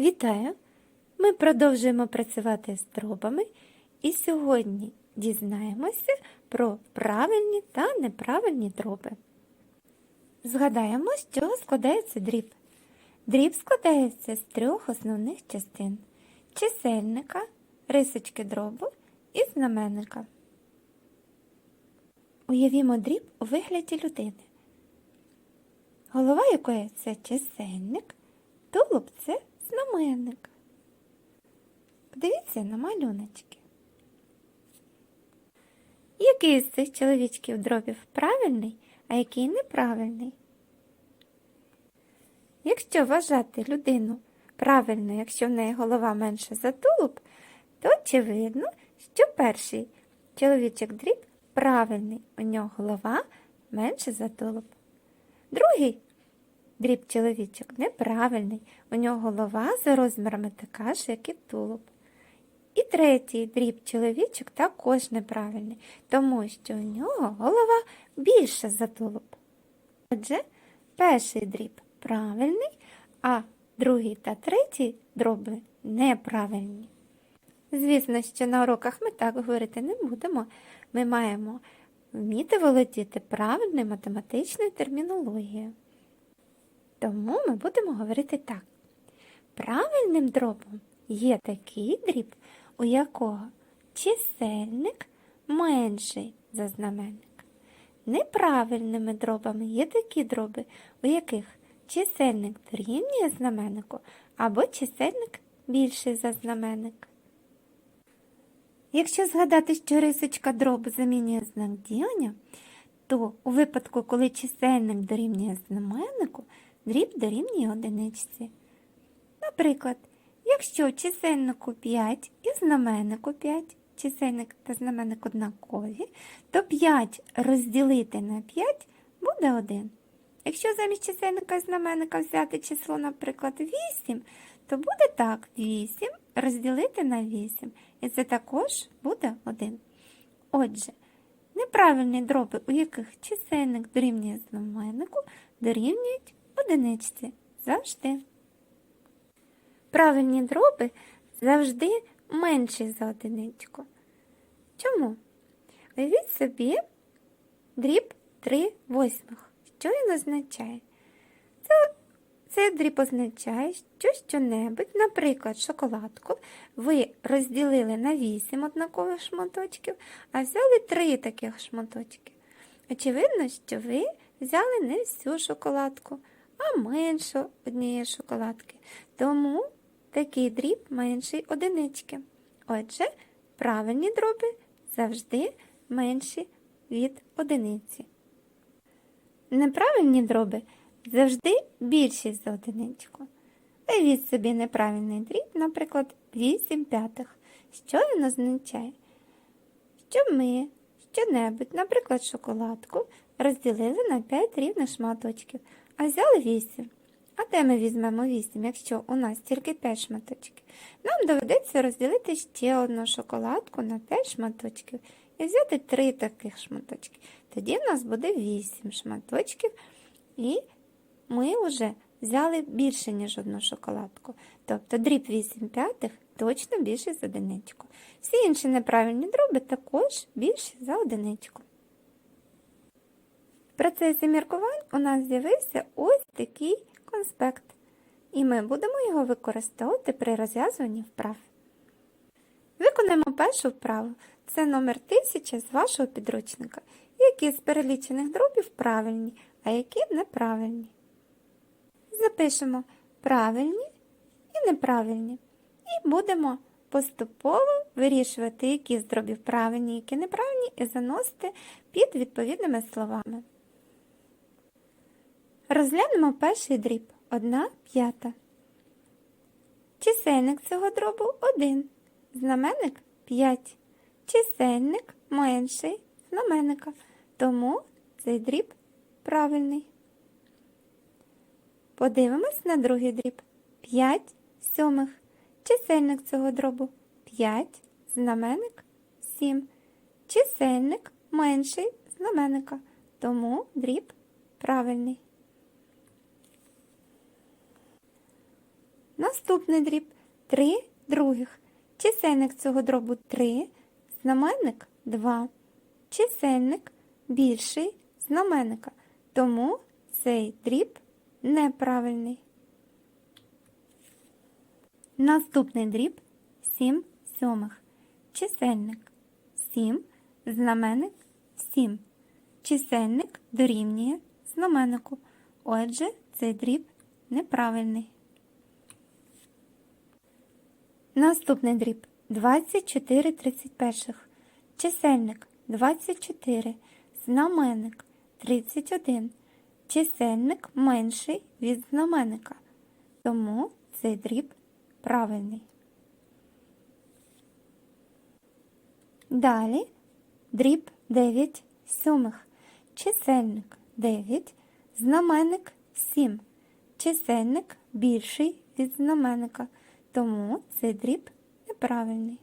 Вітаю! Ми продовжуємо працювати з дробами і сьогодні дізнаємося про правильні та неправильні дроби. Згадаємо, з чого складається дріб. Дріб складається з трьох основних частин чисельника, рисочки дробу і знаменника. Уявімо дріб у вигляді людини, голова якої це чисельник, тулуб це знаменник. Подивіться на малюночки. Який з цих чоловічків дробів правильний, а який неправильний? Якщо вважати людину правильно, якщо в неї голова менша за тулуб, то очевидно, що перший чоловічок дріб правильний, у нього голова менше за тулуб. Другий дріб чоловічок неправильний, у нього голова за розмірами така ж, як і тулуб. І третій дріб чоловічок також неправильний, тому що у нього голова більша за тулуб. Отже, перший дріб правильний, а другий та третій дроби неправильні. Звісно, що на уроках ми так говорити не будемо. Ми маємо вміти володіти правильною математичною термінологією. Тому ми будемо говорити так. Правильним дробом є такий дріб, у якого чисельник менший за знаменник. Неправильними дробами є такі дроби, у яких чисельник дорівнює знаменнику або чисельник більший за знаменник. Якщо згадати, що рисочка дробу замінює знак ділення, то у випадку, коли чисельник дорівнює знаменнику, дріб дорівнює одиничці. Наприклад, якщо чисельнику 5 і знаменнику 5, чисельник та знаменник однакові, то 5 розділити на 5 буде 1. Якщо замість чисельника і знаменника взяти число, наприклад, 8, то буде так, 8 розділити на 8. І це також буде 1. Отже, неправильні дроби, у яких чисельник дорівнює знаменнику, дорівнюють одиничці завжди. Правильні дроби завжди менші за одиничку. Чому? Уявіть собі дріб 3 восьмих. Що він означає? Це, Цей дріб означає, що що-небудь, наприклад, шоколадку, ви розділили на 8 однакових шматочків, а взяли 3 таких шматочки. Очевидно, що ви взяли не всю шоколадку, а меншу однієї шоколадки. Тому такий дріб менший одинички. Отже, правильні дроби завжди менші від одиниці. Неправильні дроби завжди більші за одиничку. Уявіть собі неправильний дріб, наприклад, 8 п'ятих. Що він означає? Що ми що-небудь, наприклад, шоколадку, розділили на 5 рівних шматочків, а взяли 8. А де ми візьмемо 8, якщо у нас тільки 5 шматочків? Нам доведеться розділити ще одну шоколадку на 5 шматочків і взяти 3 таких шматочки. Тоді в нас буде 8 шматочків, і ми вже взяли більше, ніж одну шоколадку. Тобто дріб 8 п'ятих точно більший за одиничку. Всі інші неправильні дроби також більші за одиничку. В процесі міркувань у нас з'явився ось такий конспект, і ми будемо його використовувати при розв'язуванні вправ. Виконаємо першу вправу. Це номер 1000 з вашого підручника, які з перелічених дробів правильні, а які неправильні. Запишемо правильні і неправильні. І будемо поступово вирішувати, які з дробів правильні, які неправильні, і заносити під відповідними словами. Розглянемо перший дріб 1 п'ята. Чисельник цього дробу 1, знаменник 5. Чисельник менший знаменника, тому цей дріб правильний. Подивимось на другий дріб 5 сьомих. Чисельник цього дробу 5, знаменник 7. Чисельник менший знаменника, тому дріб правильний. Наступний дріб 3 других. Чисельник цього дробу 3, знаменник 2. Чисельник більший знаменника, тому цей дріб неправильний. Наступний дріб 7 сьомих. Чисельник 7, знаменник 7. Чисельник дорівнює знаменнику. Отже, цей дріб неправильний. Наступний дріб 24 31. Чисельник 24. Знаменник 31. Чисельник менший від знаменника. Тому цей дріб правильний. Далі дріб 9 сьомих. Чисельник 9. Знаменник 7. Чисельник більший від знаменника. Тому цей дріб неправильний.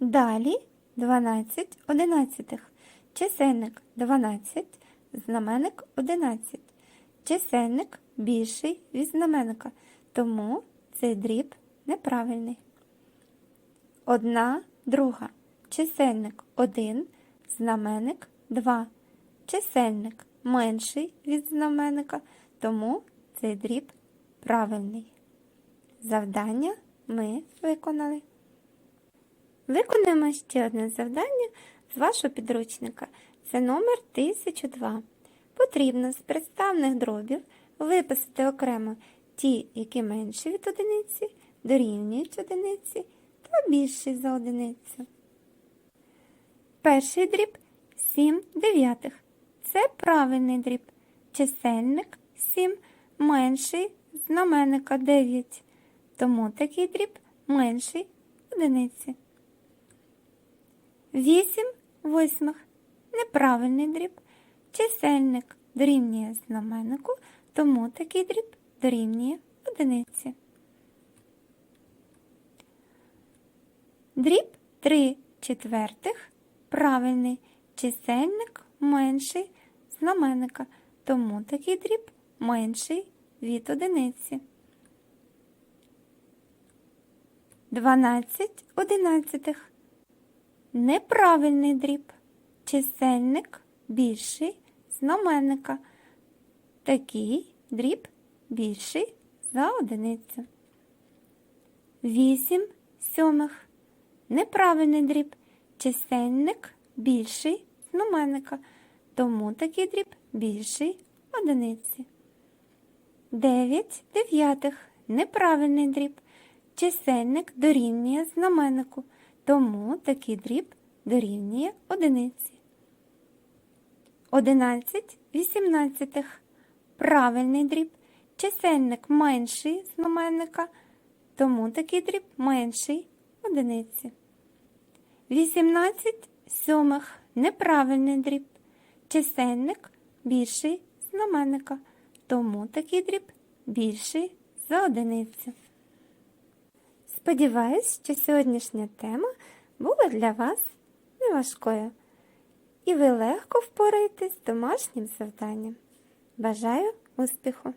Далі 12 одинадцятих. Чисельник 12, знаменник 11. Чисельник більший від знаменника, тому цей дріб неправильний. Одна друга. Чисельник 1, знаменник 2. Чисельник менший від знаменника, тому цей дріб правильний. Завдання ми виконали. Виконуємо ще одне завдання з вашого підручника. Це номер 1002. Потрібно з представних дробів виписати окремо ті, які менші від одиниці, дорівнюють одиниці та більші за одиницю. Перший дріб 7 дев'ятих. Це правильний дріб. Чисельник 7 менший знаменника 9. Тому такий дріб менший одиниці. 8 восьмих. Неправильний дріб. Чисельник дорівнює знаменнику, тому такий дріб дорівнює одиниці. Дріб 3 четвертих. Правильний. Чисельник менший знаменника, тому такий дріб менший від одиниці. 12 одинадцятих. Неправильний дріб. Чисельник більший знаменника. Такий дріб більший за одиницю. 8 сьомих. Неправильний дріб. Чисельник більший знаменника. Тому такий дріб більший одиниці. 9 дев'ятих. Неправильний дріб. Чисельник дорівнює знаменнику. Тому такий дріб дорівнює одиниці. 11 вісімнадцятих. Правильний дріб. Чисельник менший знаменника, тому такий дріб менший одиниці. 18 сьомих. Неправильний дріб. Чисельник більший знаменника, тому такий дріб більший за одиницю. Сподіваюсь, що сьогоднішня тема була для вас неважкою, і ви легко впораєтесь з домашнім завданням. Бажаю успіху!